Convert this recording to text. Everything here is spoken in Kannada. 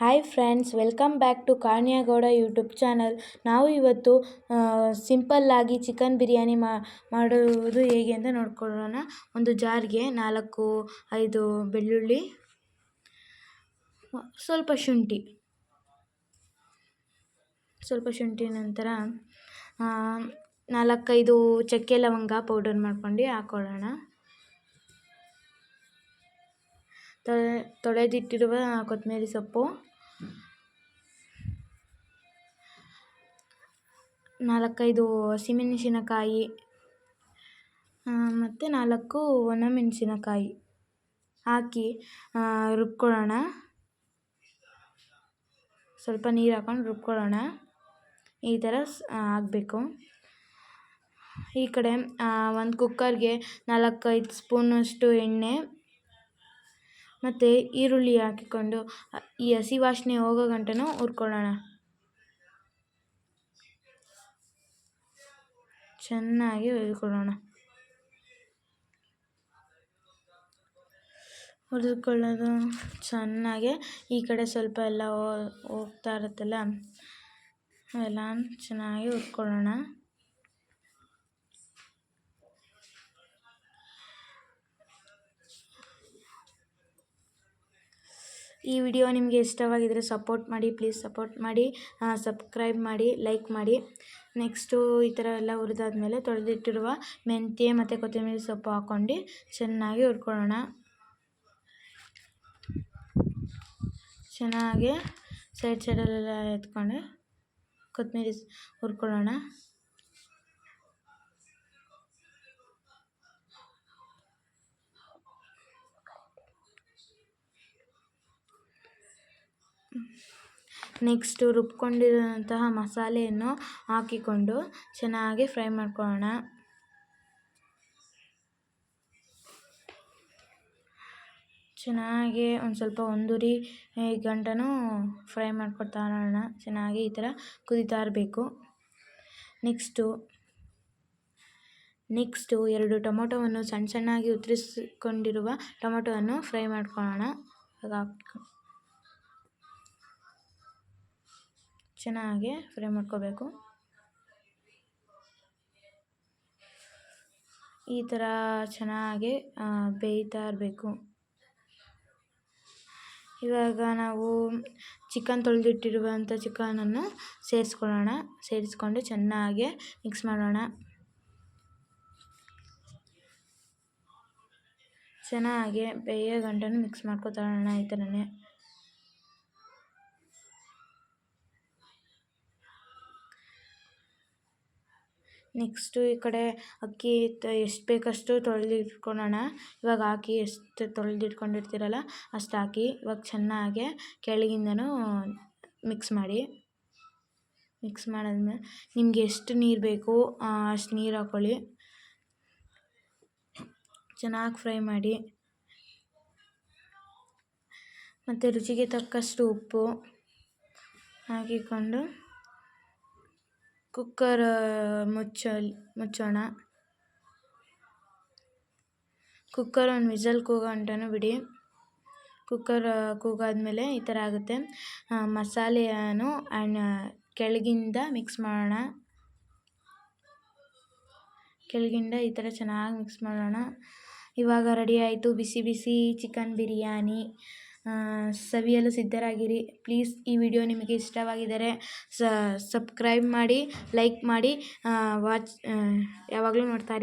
Hi friends welcome back to Kanyagowda YouTube channel ನಾವು ಇವತ್ತು ಸಿಂಪಲ್ಲಾಗಿ ಚಿಕನ್ ಬಿರಿಯಾನಿ ಮಾಡುವುದು ಹೇಗೆ ಅಂತ ನೋಡ್ಕೊಳ್ಳೋಣ. ಒಂದು ಜಾರ್ಗೆ ನಾಲ್ಕು, ಐದು ಬೆಳ್ಳುಳ್ಳಿ, ಸ್ವಲ್ಪ ಶುಂಠಿ. ಸ್ವಲ್ಪ ಶುಂಠಿ ನಂತರ ನಾಲ್ಕೈದು ಚಕ್ಕೆ ಲವಂಗ ಪೌಡರ್ ಮಾಡ್ಕೊಂಡು ಹಾಕ್ಕೊಳ್ಳೋಣ ತೊಳೆ, ತೊಳೆದಿಟ್ಟಿರುವ ಕೊತ್ತಂಬರಿ ಸೊಪ್ಪು. ನಾಲ್ಕೈದು ಹಸಿಮೆಣಸಿನಕಾಯಿ ಮತ್ತು ನಾಲ್ಕು ಒಣಮೆಣಸಿನಕಾಯಿ ಹಾಕಿ ರುಬ್ಕೊಳ್ಳೋಣ. ಸ್ವಲ್ಪ ನೀರು ಹಾಕೊಂಡು ರುಬ್ಕೊಳ್ಳೋಣ. ಈ ಥರ ಆಗಬೇಕು ಈ ಕಡೆ ಒಂದು ಕುಕ್ಕರ್ಗೆ ನಾಲ್ಕೈದು ಸ್ಪೂನಷ್ಟು ಎಣ್ಣೆ ಮತ್ತು ಈರುಳ್ಳಿ ಹಾಕಿಕೊಂಡು ಈ ಹಸಿ ವಾಸನೆ ಹೋಗೋ ಗಂಟನೂ ಹುರ್ಕೊಳ್ಳೋಣ. ಚೆನ್ನಾಗಿ ಹುರ್ಕೊಳ್ಳೋಣ ಹುರಿದುಕೊಳ್ಳೋದು ಚೆನ್ನಾಗೆ. ಈ ಕಡೆ ಸ್ವಲ್ಪ ಎಲ್ಲ ಹೋಗ್ತಾ ಇರುತ್ತಲ್ಲ ಎಲ್ಲ ಚೆನ್ನಾಗಿ ಹುರ್ಕೊಳ್ಳೋಣ ಈ ವಿಡಿಯೋ ನಿಮಗೆ ಇಷ್ಟವಾಗಿದ್ದರೆ ಸಪೋರ್ಟ್ ಮಾಡಿ, ಪ್ಲೀಸ್ ಸಪೋರ್ಟ್ ಮಾಡಿ ಸಬ್ಸ್ಕ್ರೈಬ್ ಮಾಡಿ, ಲೈಕ್ ಮಾಡಿ. ನೆಕ್ಸ್ಟು ಈ ಥರ ಎಲ್ಲ ಹುರಿದಾದ್ಮೇಲೆ ತೊಳೆದಿಟ್ಟಿರುವ ಮೆಂತ್ಯ ಮತ್ತು ಕೊತ್ತಂಬರಿ ಸೊಪ್ಪು ಹಾಕ್ಕೊಂಡು ಚೆನ್ನಾಗಿ ಹುರ್ಕೊಳ್ಳೋಣ. ಚೆನ್ನಾಗಿ ಸೈಡ್ ಸೈಡಲ್ಲೆಲ್ಲ ಎತ್ಕೊಂಡು ಕೊತ್ತಂಬರಿ ಹುರ್ಕೊಳ್ಳೋಣ. ನೆಕ್ಸ್ಟು ರುಬ್ಕೊಂಡಿರುವಂತಹ ಮಸಾಲೆಯನ್ನು ಹಾಕಿಕೊಂಡು ಚೆನ್ನಾಗಿ ಫ್ರೈ ಮಾಡ್ಕೊಳ್ಳೋಣ. ಚೆನ್ನಾಗಿ ಒಂದು ಸ್ವಲ್ಪ ಒಂದೂರಿ ಗಂಟನೂ ಫ್ರೈ ಮಾಡ್ಕೊಳ್ತಾ ಇರೋಣ. ಚೆನ್ನಾಗಿ ಈ ಥರ ಕುದಿತಾ ಇರಬೇಕು. ನೆಕ್ಸ್ಟು ನೆಕ್ಸ್ಟು ಎರಡು ಟೊಮೊಟೊವನ್ನು ಸಣ್ಣ ಸಣ್ಣಾಗಿ ಉತ್ತರಿಸಿಕೊಂಡಿರುವ ಟೊಮೊಟೊವನ್ನು ಫ್ರೈ ಮಾಡ್ಕೊಳ್ಳೋಣ. ಚೆನ್ನಾಗಿ ಫ್ರೈ ಮಾಡ್ಕೋಬೇಕು. ಈ ಥರ ಚೆನ್ನಾಗಿ ಬೇಯ್ತಾ ಇರಬೇಕು. ಇವಾಗ ನಾವು ಚಿಕನ್ ತೊಳೆದಿಟ್ಟಿರುವಂಥ ಚಿಕನನ್ನು ಸೇರಿಸ್ಕೊಳ್ಳೋಣ. ಸೇರಿಸ್ಕೊಂಡು ಚೆನ್ನಾಗಿ ಮಿಕ್ಸ್ ಮಾಡೋಣ. ಚೆನ್ನಾಗಿ ಬೇಯೋ ಗಂಟನ್ನು ಮಿಕ್ಸ್ ಮಾಡ್ಕೊತಾಳೋಣ ಈ ಥರನೇ. ನೆಕ್ಸ್ಟು ಈ ಕಡೆ ಅಕ್ಕಿ ಎಷ್ಟು ಬೇಕಷ್ಟು ತೊಳೆದಿಟ್ಕೊಳ್ಳೋಣ ಇವಾಗ ಹಾಕಿ ಎಷ್ಟು ತೊಳೆದಿಟ್ಕೊಂಡಿರ್ತೀರಲ್ಲ, ಅಷ್ಟು ಹಾಕಿ ಇವಾಗ ಚೆನ್ನಾಗೆ ಕೆಳಗಿಂದನೂ ಮಿಕ್ಸ್ ಮಾಡಿ. ಮಿಕ್ಸ್ ಮಾಡಾದ್ಮೇಲೆ ನಿಮಗೆ ಎಷ್ಟು ನೀರು ಬೇಕು ಅಷ್ಟು ನೀರು ಹಾಕ್ಕೊಳ್ಳಿ ಚೆನ್ನಾಗಿ ಫ್ರೈ ಮಾಡಿ. ಮತ್ತು ರುಚಿಗೆ ತಕ್ಕಷ್ಟು ಉಪ್ಪು ಹಾಕಿಕೊಂಡು ಕುಕ್ಕರ್ ಮುಚ್ಚಲ್, ಮುಚ್ಚೋಣ. ಕುಕ್ಕರ್ ಒಂದು ವಿಸಲ್ ಕೂಗೋ ಬಿಡಿ. ಕುಕ್ಕರ್ ಕೂಗಾದ್ಮೇಲೆ ಈ ಥರ ಆಗುತ್ತೆ. ಮಸಾಲೆಯನ್ನು ಕೆಳಗಿಂದ ಮಿಕ್ಸ್ ಮಾಡೋಣ. ಕೆಳಗಿಂದ ಈ ಥರ ಚೆನ್ನಾಗಿ ಮಿಕ್ಸ್ ಮಾಡೋಣ. ಇವಾಗ ರೆಡಿ ಆಯಿತು ಬಿಸಿ ಬಿಸಿ ಚಿಕನ್ ಬಿರಿಯಾನಿ. ಸವಿಯಲು ಸಿದ್ಧರಾಗಿರಿ. ಪ್ಲೀಸ್ ಈ ವಿಡಿಯೋ ನಿಮಗೆ ಇಷ್ಟವಾಗಿದ್ದರೆ ಸಬ್ಸ್ಕ್ರೈಬ್ ಮಾಡಿ ಲೈಕ್ ಮಾಡಿ ವಾಚ್ ಯಾವಾಗಲೂ ನೋಡ್ತಾ